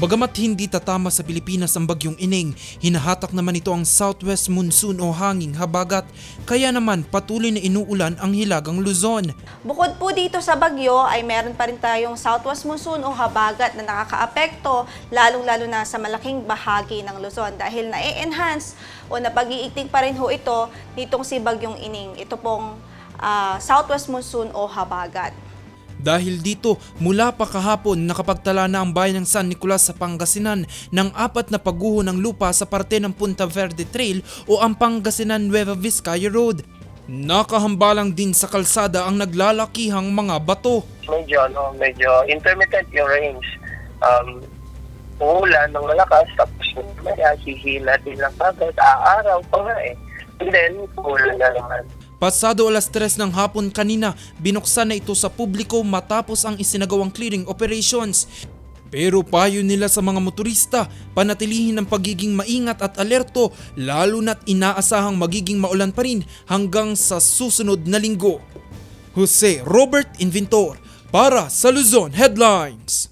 Bagamat hindi tatama sa Pilipinas ang bagyong ining, hinahatak naman ito ang southwest monsoon o hanging habagat, kaya naman patuloy na inuulan ang hilagang Luzon. Bukod po dito sa bagyo ay meron pa rin tayong southwest monsoon o habagat na nakakaapekto lalong-lalo na sa malaking bahagi ng Luzon dahil na-enhance o napag-iigting pa rin ho ito nitong si bagyong ining. Ito pong ah, southwest monsoon o habagat. Dahil dito, mula pa kahapon nakapagtala na ang bayan ng San Nicolas sa Pangasinan ng apat na pagguho ng lupa sa parte ng Punta Verde Trail o ang Pangasinan Nueva Vizcaya Road. Nakahambalang din sa kalsada ang naglalakihang mga bato. medyo ano, medyo intermittent yung rains. Um, uulan ng malakas, tapos maya hihila din lang agad, aaraw pa nga eh. And then, uulan na naman. Pasado alas 3 ng hapon kanina, binuksan na ito sa publiko matapos ang isinagawang clearing operations. Pero payo nila sa mga motorista, panatilihin ang pagiging maingat at alerto lalo na't inaasahang magiging maulan pa rin hanggang sa susunod na linggo. Jose Robert Inventor para sa Luzon Headlines.